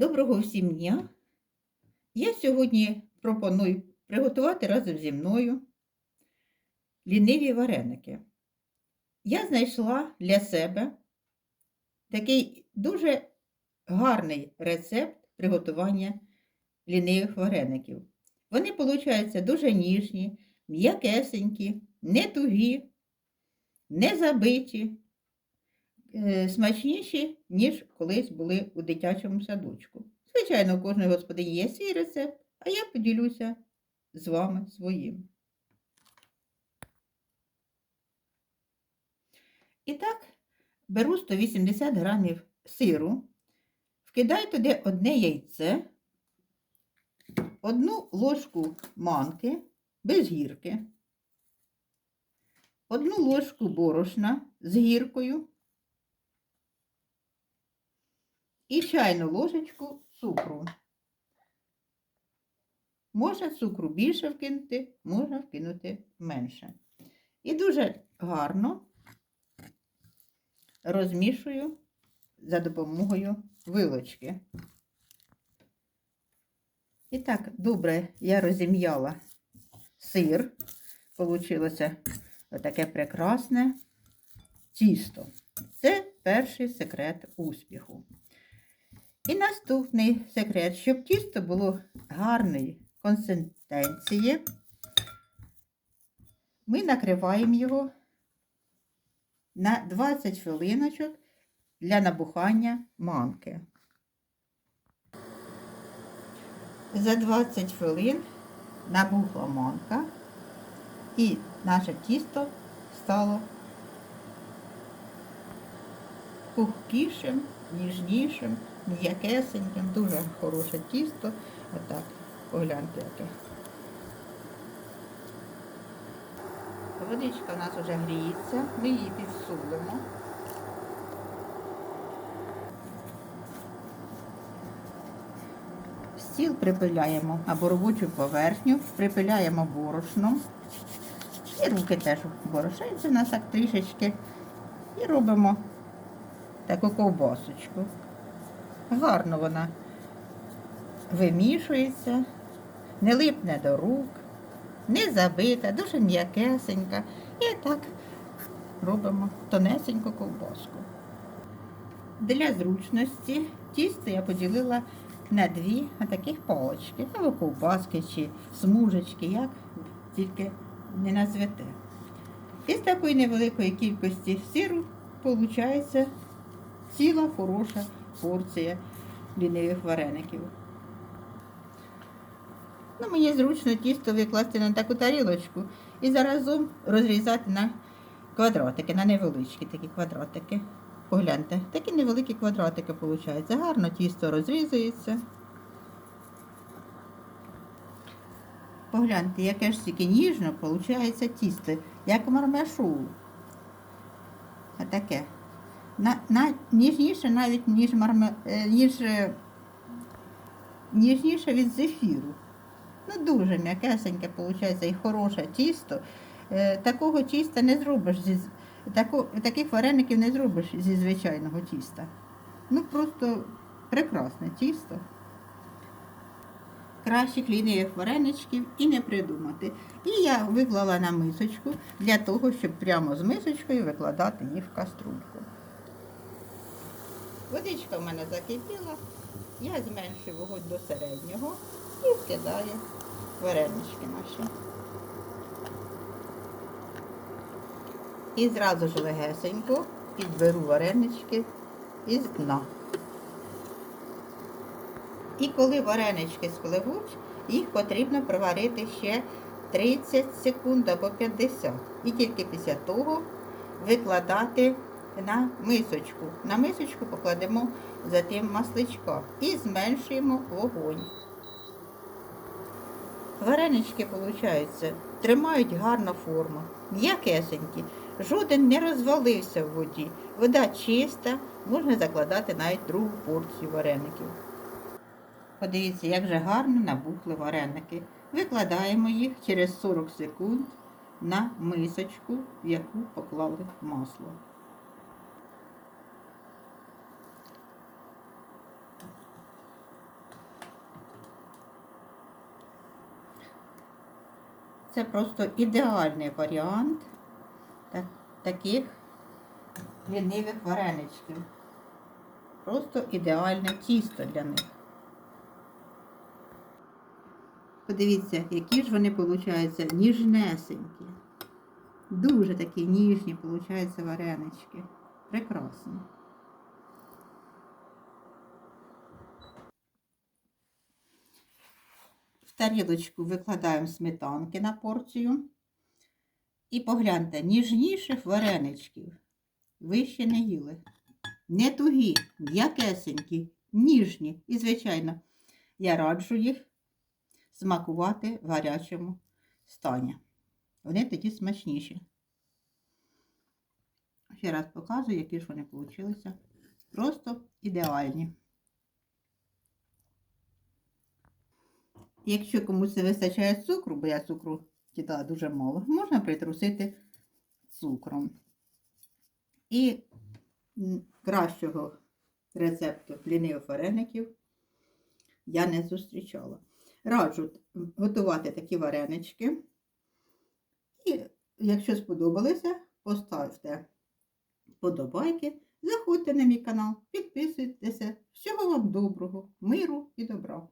Доброго всім дня! Я сьогодні пропоную приготувати разом зі мною ліниві вареники. Я знайшла для себе такий дуже гарний рецепт приготування лінивих вареників. Вони, виходять, дуже ніжні, м'якесенькі, не тугі, не забиті, смачніші, ніж колись були у дитячому садочку. Звичайно, у кожної господині є свій рецепт, а я поділюся з вами своїм. І так, беру 180 грамів сиру, вкидаю туди одне яйце, одну ложку манки без гірки, одну ложку борошна з гіркою і чайну ложечку цукру. Можна цукру більше вкинути, можна вкинути менше. І дуже гарно розмішую за допомогою вилочки. І так, добре, я розім'яла сир. Получилося таке прекрасне тісто. Це перший секрет успіху. І наступний секрет, щоб тісто було гарної консистенції, ми накриваємо його на 20 хвилиночок для набухання манки. За 20 хвилин набухла манка і наше тісто стало пухкішим, ніжнішим, м'якесеньким, дуже хороше тісто. Отак, погляньте яке. Водичка у нас вже гріється, ми її підсулимо. Стіл припиляємо або робочу поверхню, припиляємо борошном. І руки теж борошаються у нас так трішечки. І робимо таку ковбасочку. Гарно вона вимішується, не липне до рук, не забита, дуже м'якесенька. І так робимо тонесеньку ковбаску. Для зручності тісто я поділила на дві таких палочки, або ковбаски чи смужечки, як тільки не назвете. Із такої невеликої кількості сиру виходить ціла хороша порція лінивих вареників. Ну, Мені зручно тісто викласти на таку тарілочку і заразом розрізати на квадратики, на невеличкі такі квадратики. Погляньте, такі невеликі квадратики виходять. Гарно тісто розрізується. Погляньте, яке ж тільки ніжно виходить тісто, як мармешу. А таке. На, на, ніжніше навіть, ніж, марме, е, ніж е, ніжніше від зефіру. Ну, дуже м'якесеньке, виходить, і хороше тісто. Е, Такого тіста не зробиш, зі, тако, таких вареників не зробиш зі звичайного тіста. Ну, просто прекрасне тісто. Кращих лінивих вареничків і не придумати. І я виклала на мисочку для того, щоб прямо з мисочкою викладати їх в каструльку. Водичка в мене закипіла, я зменшую вогонь до середнього і вкидаю варенички наші. І зразу ж легесенько підберу варенички із дна. І коли варенички спливуть, їх потрібно проварити ще 30 секунд або 50. І тільки після того викладати на мисочку. На мисочку покладемо затим масличка і зменшуємо вогонь. Варенички, виходить, тримають гарну форму, м'якесенькі. Жоден не розвалився в воді. Вода чиста, можна закладати навіть другу порцію вареників. Подивіться, як же гарно набухли вареники. Викладаємо їх через 40 секунд на мисочку, в яку поклали масло. Це просто ідеальний варіант таких лінивих вареничків. Просто ідеальне тісто для них. Подивіться, які ж вони получаються ніжнесенькі. Дуже такі ніжні получаються варенички. Прекрасно. Тарілочку викладаємо сметанки на порцію. І погляньте, ніжніших вареничків ви ще не їли. Не тугі, м'якесенькі, ніжні. І, звичайно, я раджу їх смакувати в гарячому стані. Вони тоді смачніші. Ще раз показую, які ж вони вийшли. Просто ідеальні. Якщо комусь не вистачає цукру, бо я цукру кидала дуже мало, можна притрусити цукром. І кращого рецепту лінивих вареників я не зустрічала. Раджу готувати такі варенички. І якщо сподобалося, поставте подобайки, заходьте на мій канал, підписуйтеся. Всього вам доброго, миру і добра!